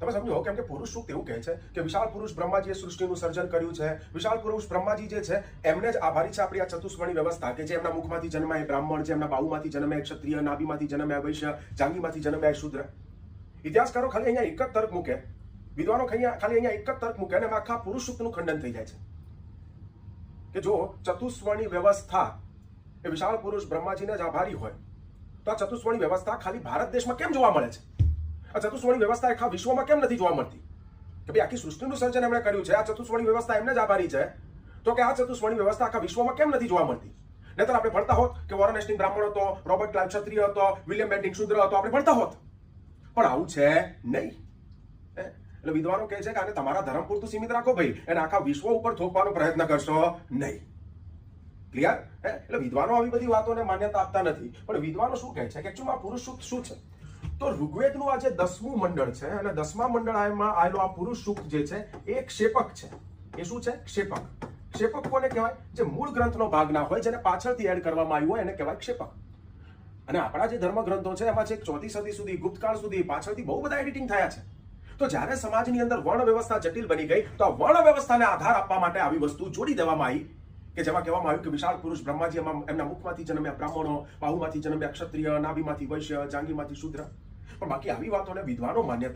તમે સમજો, કેમ કે પુરુષ સૂક્ત એવું કહે છે કે વિશાળ પુરુષ બ્રહ્માજીએ સૃષ્ટિનું સર્જન કર્યું છે. વિશાળ પુરુષ બ્રહ્માજી જે છે, એમને જ આભારી છે, આપણી આ ચતુષ્વર્ણી વ્યવસ્થા કે જે એમના મુખમાંથી જન્માય બ્રાહ્મણ જે એમના બાહુમાંથી જન્મે ક્ષત્રિય, નાભીમાંથી જન્મે વૈશ્ય જાંગીમાંથી જન્મે શુદ્ર. ઇતિહાસકારો ખાલી અહીંયા એક જ તર્ક મૂકે. વિદ્વાનો ખાલી અહીંયા એક જ તર્ક મૂકે અને આખા પુરુષ સૂક્તનું ખંડન થઈ જાય છે. કે જો ચતુષ્વર્ણી વ્યવસ્થા એ વિશાળ પુરુષ બ્રહ્માજીને જ આભારી હોય, તો આ ચતુષ્વર્ણી વ્યવસ્થા ખાલી ભારત દેશમાં કેમ જોવા મળે છે? આ ચતુષ્વર્ણી વ્યવસ્થા આખા વિશ્વમાં કેમ નથી જોવા મળતી? કે ભાઈ આખી સૃષ્ટિનું સર્જન એમણે કર્યું છે, આ ચતુષ્વર્ણી વ્યવસ્થા એમને જ આભારી છે, તો કે આ ચતુષ્વર્ણી વ્યવસ્થા આખા વિશ્વમાં કેમ નથી જોવા મળતી? નહીતર આપણે ભણતા હોત કે વોરન હેસ્ટિંગ બ્રાહ્મણ હતો રોબર્ટ ક્લાઇવ ક્ષત્રિય હતો વિલિયમ બેન્ટિંગ શુદ્ર હતો, આપણે ભણતા હોત. પણ આવું છે નહીં? એટલે વિદ્વાનો કહે છે કે આને તમારા ધર્મ પૂરતું સીમિત રાખો ભાઈ, એને આખા વિશ્વ ઉપર થોપવાનો પ્રયત્ન કરશો નહીં. ક્લિયર એટલે વિદ્વાનો આવી બધી વાતોને માન્યતા આપતા નથી. પણ વિદ્વાનો શું કહે છે કે એકચ્યુઅલી આ પુરુષ શું છે? તો ઋગ્વેદનું આ જે દસમું મંડળ છે અને દસમા મંડળમાં આવેલો આ પુરુષ સુખ જે છે એ ક્ષેપક છે. એ શું છે? ક્ષેપક ક્ષેપક કોને કહેવાય? જે મૂળ ગ્રંથનો ભાગ ના હોય જેને પાછળથી એડ કરવામાં આવ્યું હોય એને કહેવાય ક્ષેપક અને આપણા જે ધર્મ ગ્રંથો છે એમાં છેક ચોથી સદી સુધી, ગુપ્તકાળ સુધી પાછળથી બહુ બધા એડિટિંગ થયા છે. તો જ્યારે સમાજની અંદર વર્ણ વ્યવસ્થા જટિલ બની ગઈ, તો આ વર્ણ વ્યવસ્થાને આધાર આપવા માટે આવી વસ્તુ જોડી દેવામાં આવી કે જેમાં કહેવામાં આવ્યું કે વિશાળ પુરુષ બ્રહ્માજી એમાં એમના મુખમાંથી જન્મ્યા બ્રાહ્મણો, બાહુમાંથી જન્મ્યા ક્ષત્રિય, નાભીમાંથી વૈશ્ય, જાંગીમાંથી શુદ્ર. પણ બાકી આવી વાતોને વિદ્વાનો માન્યતા